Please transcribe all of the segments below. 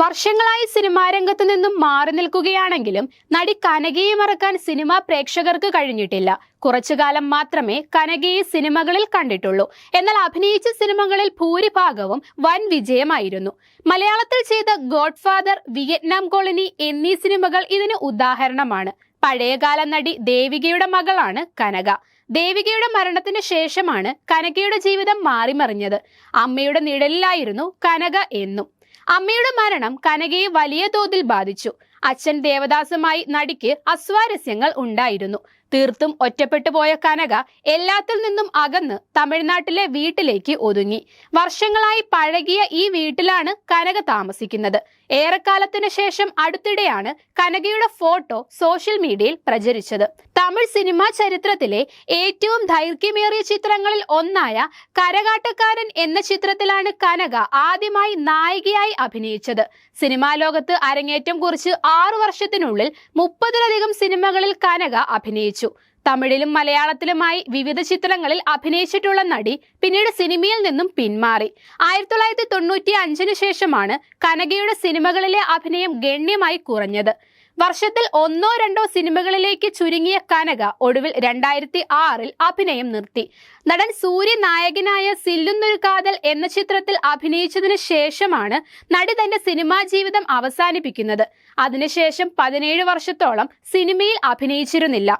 വർഷങ്ങളായി സിനിമാ രംഗത്ത് നിന്നും മാറി നിൽക്കുകയാണെങ്കിലും നടി കനകയെ മറക്കാൻ സിനിമാ പ്രേക്ഷകർക്ക് കഴിഞ്ഞിട്ടില്ല. കുറച്ചു കാലം മാത്രമേ കനകയെ സിനിമകളിൽ കണ്ടിട്ടുള്ളൂ. എന്നാൽ അഭിനയിച്ച സിനിമകളിൽ ഭൂരിഭാഗവും വൻ വിജയമായിരുന്നു. മലയാളത്തിൽ ചെയ്ത ഗോഡ് ഫാദർ വിയറ്റ്നാം കോളനി എന്നീ സിനിമകൾ ഇതിന് ഉദാഹരണമാണ്. പഴയകാല നടി ദേവികയുടെ മകളാണ് കനക. ദേവികയുടെ മരണത്തിന് ശേഷമാണ് കനകയുടെ ജീവിതം മാറിമറിഞ്ഞത്. അമ്മയുടെ നിഴലിലായിരുന്നു കനക എന്നും. അമ്മയുടെ മരണം കനകയെ വലിയ തോതിൽ ബാധിച്ചു. അച്ഛൻ ദേവദാസുമായി നടിക്ക് അസ്വാരസ്യങ്ങൾ ഉണ്ടായിരുന്നു. തീർത്തും ഒറ്റപ്പെട്ടു പോയ കനക എല്ലാത്തിൽ നിന്നും അകന്ന് തമിഴ്നാട്ടിലെ വീട്ടിലേക്ക് ഒതുങ്ങി. വർഷങ്ങളായി പഴകിയ ഈ വീട്ടിലാണ് കനക താമസിക്കുന്നത്. ഏറെക്കാലത്തിനു ശേഷം അടുത്തിടെയാണ് കനകയുടെ ഫോട്ടോ സോഷ്യൽ മീഡിയയിൽ പ്രചരിച്ചത്. തമിഴ് സിനിമാ ചരിത്രത്തിലെ ഏറ്റവും ദൈർഘ്യമേറിയ ചിത്രങ്ങളിൽ ഒന്നായ കരകാട്ടക്കാരൻ എന്ന ചിത്രത്തിലാണ് കനക ആദ്യമായി നായികയായി അഭിനയിച്ചത്. സിനിമാ ലോകത്ത് അരങ്ങേറ്റം കുറിച്ച് ആറു വർഷത്തിനുള്ളിൽ മുപ്പതിലധികം സിനിമകളിൽ കനക അഭിനയിച്ചു. തമിഴിലും മലയാളത്തിലുമായി വിവിധ ചിത്രങ്ങളിൽ അഭിനയിച്ചിട്ടുള്ള നടി പിന്നീട് സിനിമയിൽ നിന്നും പിന്മാറി. ആയിരത്തി തൊള്ളായിരത്തി തൊണ്ണൂറ്റി അഞ്ചിന് ശേഷമാണ് കനകയുടെ സിനിമകളിലെ അഭിനയം ഗണ്യമായി കുറഞ്ഞത്. വർഷത്തിൽ ഒന്നോ രണ്ടോ സിനിമകളിലേക്ക് ചുരുങ്ങിയ കനക ഒടുവിൽ രണ്ടായിരത്തി ആറിൽ അഭിനയം നിർത്തി. നടൻ സൂര്യ നായകനായ സില്ലുന്നൊരു കാതൽ എന്ന ചിത്രത്തിൽ അഭിനയിച്ചതിന് ശേഷമാണ് നടി തന്റെ സിനിമാ ജീവിതം അവസാനിപ്പിക്കുന്നത്. അതിനുശേഷം പതിനേഴ് വർഷത്തോളം സിനിമയിൽ അഭിനയിച്ചിരുന്നില്ല.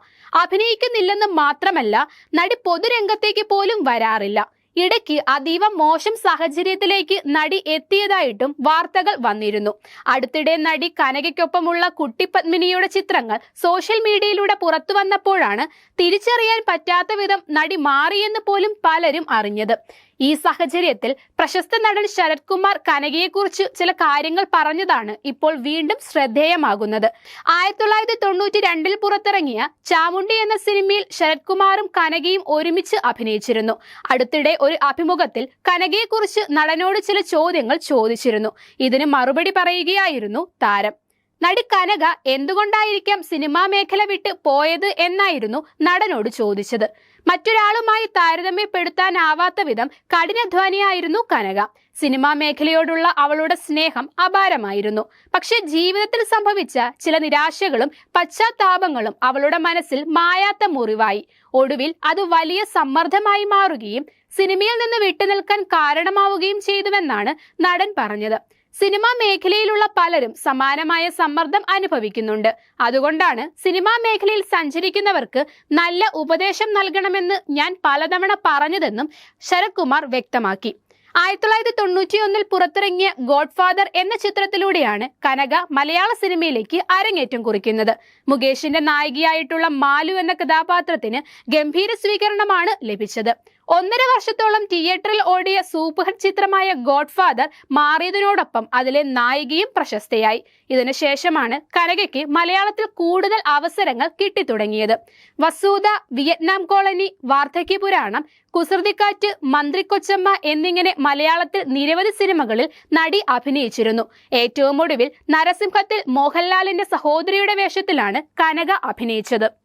അഭിനയിക്കുന്നില്ലെന്ന് മാത്രമല്ല നടി പൊതുരംഗത്തേക്ക് പോലും വരാറില്ല. ഇടയ്ക്ക് അതീവ മോശം സാഹചര്യത്തിലേക്ക് നടി എത്തിയതായിട്ടും വാർത്തകൾ വന്നിരുന്നു. അടുത്തിടെ നടി കനകയ്ക്കൊപ്പമുള്ള കുട്ടിപത്മിനിയുടെ ചിത്രങ്ങൾ സോഷ്യൽ മീഡിയയിലൂടെ പുറത്തു വന്നപ്പോഴാണ് തിരിച്ചറിയാൻ പറ്റാത്ത വിധം നടി മാറിയെന്ന് പോലും പലരും അറിഞ്ഞത്. ഈ സാഹചര്യത്തിൽ പ്രശസ്ത നടൻ ശരത് കുമാർ കനകയെക്കുറിച്ച് ചില കാര്യങ്ങൾ പറഞ്ഞതാണ് ഇപ്പോൾ വീണ്ടും ശ്രദ്ധേയമാകുന്നത്. ആയിരത്തി തൊള്ളായിരത്തി തൊണ്ണൂറ്റി രണ്ടിൽ പുറത്തിറങ്ങിയ ചാമുണ്ടി എന്ന സിനിമയിൽ ശരത് കുമാറും കനകയും ഒരുമിച്ച് അഭിനയിച്ചിരുന്നു. അടുത്തിടെ ഒരു അഭിമുഖത്തിൽ കനകയെക്കുറിച്ച് നടനോട് ചില ചോദ്യങ്ങൾ ചോദിച്ചിരുന്നു. ഇതിന് മറുപടി പറയുകയായിരുന്നു താരം. നടി കനക എന്തുകൊണ്ടായിരിക്കാം സിനിമാ മേഖല വിട്ട് പോയത് എന്നായിരുന്നു നടനോട് ചോദിച്ചത്. മറ്റൊരാളുമായി താരതമ്യപ്പെടുത്താനാവാത്ത വിധം കഠിനാധ്വാനിയായിരുന്നു കനക. സിനിമാ മേഖലയോടുള്ള അവളുടെ സ്നേഹം അപാരമായിരുന്നു. പക്ഷെ ജീവിതത്തിൽ സംഭവിച്ച ചില നിരാശകളും പശ്ചാത്താപങ്ങളും അവളുടെ മനസ്സിൽ മായാത്ത മുറിവായി. ഒടുവിൽ അത് വലിയ സമ്മർദ്ദമായി മാറുകയും സിനിമയിൽ നിന്ന് വിട്ടുനിൽക്കാൻ കാരണമാവുകയും ചെയ്തുവെന്നാണ് നടൻ പറഞ്ഞത്. സിനിമാ മേഖലയിലുള്ള പലരും സമാനമായ സമ്മർദ്ദം അനുഭവിക്കുന്നുണ്ട്. അതുകൊണ്ടാണ് സിനിമാ മേഖലയിൽ സഞ്ചരിക്കുന്നവർക്ക് നല്ല ഉപദേശം നൽകണമെന്ന് ഞാൻ പലതവണ പറഞ്ഞതെന്നും ശരത് കുമാർ വ്യക്തമാക്കി. ആയിരത്തി തൊള്ളായിരത്തി തൊണ്ണൂറ്റി ഒന്നിൽ പുറത്തിറങ്ങിയ ഗോഡ് ഫാദർ എന്ന ചിത്രത്തിലൂടെയാണ് കനക മലയാള സിനിമയിലേക്ക് അരങ്ങേറ്റം കുറിക്കുന്നത്. മുകേഷിന്റെ നായികയായിട്ടുള്ള മാലു എന്ന കഥാപാത്രത്തിന് ഗംഭീര സ്വീകരണമാണ് ലഭിച്ചത്. ഒന്നര വർഷത്തോളം തിയേറ്ററിൽ ഓടിയ സൂപ്പർ ഹിറ്റ് ചിത്രമായ ഗോഡ് ഫാദർ മാറിയതിനോടൊപ്പം അതിലെ നായികയും പ്രശസ്തയായി. ഇതിനുശേഷമാണ് കനകയ്ക്ക് മലയാളത്തിൽ കൂടുതൽ അവസരങ്ങൾ കിട്ടിത്തുടങ്ങിയത്. വസൂത വിയറ്റ്നാം കോളനി വാർദ്ധക്യ പുരാണം കുസൃതിക്കാറ്റ് മന്ത്രിക്കൊച്ചമ്മ എന്നിങ്ങനെ മലയാളത്തിൽ നിരവധി സിനിമകളിൽ നടി അഭിനയിച്ചിരുന്നു. ഏറ്റവും ഒടുവിൽ നരസിംഹത്തിൽ മോഹൻലാലിന്റെ സഹോദരിയുടെ വേഷത്തിലാണ് കനക അഭിനയിച്ചത്.